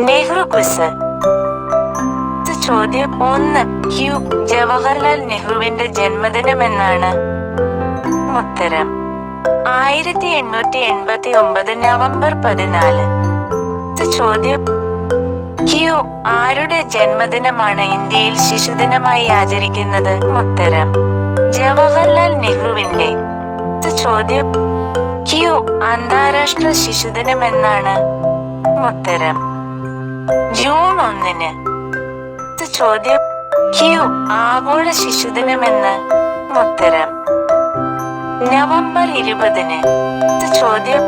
Nehru quiz. ചോദ്യം ഒന്ന്. U Jawaharlal നെഹ്റുവിന്റെ ജന്മദിനം എന്നാണ് ഉത്തരം. ആയിരത്തി എണ്ണൂറ്റി എൺപത്തി ഒമ്പത് നവംബർ പതിനാല്. ചോദ്യം. ക്യു ആരുടെ ജന്മദിനമാണ് ഇന്ത്യയിൽ ശിശുദിനമായി ആചരിക്കുന്നത്? ഉത്തരം. ജവഹർലാൽ നെഹ്റുവിന്റെ. ചോദ്യം. ക്യു അന്താരാഷ്ട്ര ശിശുദിനം എന്നാണ് ഉത്തരം. ജൂൺ ഒന്നിന്. ചോദ്യം ക്യു ആഗോള ശിശുദിനമെന്ന് ഉത്തരം. നവംബർ ഇരുപതിന്. ചോദ്യം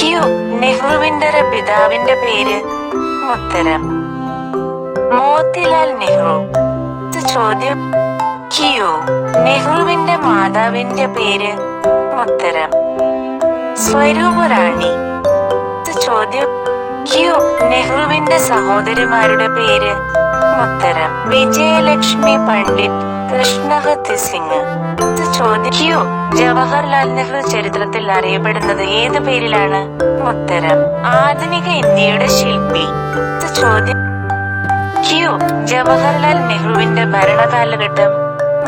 ക്യു നെഹ്റുവിന്റെ പിതാവിന്റെ പേര് ഉത്തരം. മോത്തിലാൽ നെഹ്റു. ചോദ്യം ക്യു നെഹ്റുവിന്റെ മാതാവിന്റെ പേര് ഉത്തരം. സ്വരൂപ റാണി. ചോദ്യം ക്യു നെഹ്റുവിന്റെ സഹോദരിമാരുടെ പേര്. ഉത്തരം. വിജയലക്ഷ്മി പണ്ഡിറ്റ് കൃഷ്ണഹത്തി സിംഗ്. ചോദിക്കൂ ജവഹർലാൽ നെഹ്റു ചരിത്രത്തിൽ അറിയപ്പെടുന്നത് ഏത് പേരിലാണ്? ഉത്തരം. ആധുനിക ഇന്ത്യയുടെ ശില്പി. ചോദ്യം. ജവഹർലാൽ നെഹ്റുവിന്റെ ഭരണകാലഘട്ടം.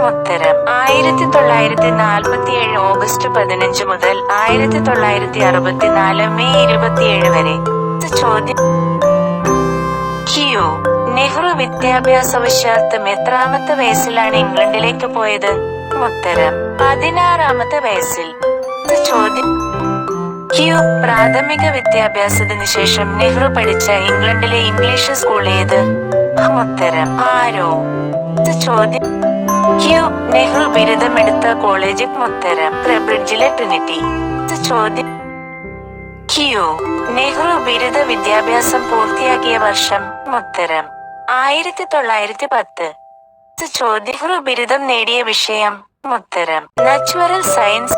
ഉത്തരം. ആയിരത്തി തൊള്ളായിരത്തി നാൽപ്പത്തി ഏഴ് ഓഗസ്റ്റ് പതിനഞ്ച് മുതൽ ആയിരത്തി തൊള്ളായിരത്തി അറുപത്തിനാല് മെയ് ഇരുപത്തിയേഴ് വരെ. ചോദ്യം. ക്യു. നെഹ്റു വിദ്യാഭ്യാസ വശാർത്ഥം എത്രാമത്തെ വയസ്സിലാണ് ഇംഗ്ലണ്ടിലേക്ക് പോയത്? ഉത്തരം പതിനാറാമത്തെ വയസ്സിൽ. ചോദ്യം. ക്യു. പ്രാഥമിക വിദ്യാഭ്യാസത്തിന് ശേഷം നെഹ്റു പഠിച്ച ഇംഗ്ലണ്ടിലെ ഇംഗ്ലീഷ് സ്കൂൾ ഏത്? ഉത്തരം ആരോ. ചോദ്യം. ക്യു. നെഹ്റു ബിരുദമെടുത്ത കോളേജ് ഉത്തരം ക്രബ്രിഡ്ജിലെ ട്രിനിറ്റി. ചോദ്യം. ക്യു. നെഹ്റു ബിരുദ വിദ്യാഭ്യാസം പൂർത്തിയാക്കിയ വർഷം ഉത്തരം. ആയിരത്തി തൊള്ളായിരത്തി പത്ത് നെഹ്റു ബിരുദം നേടിയ വിഷയം ഉത്തരം. Natural science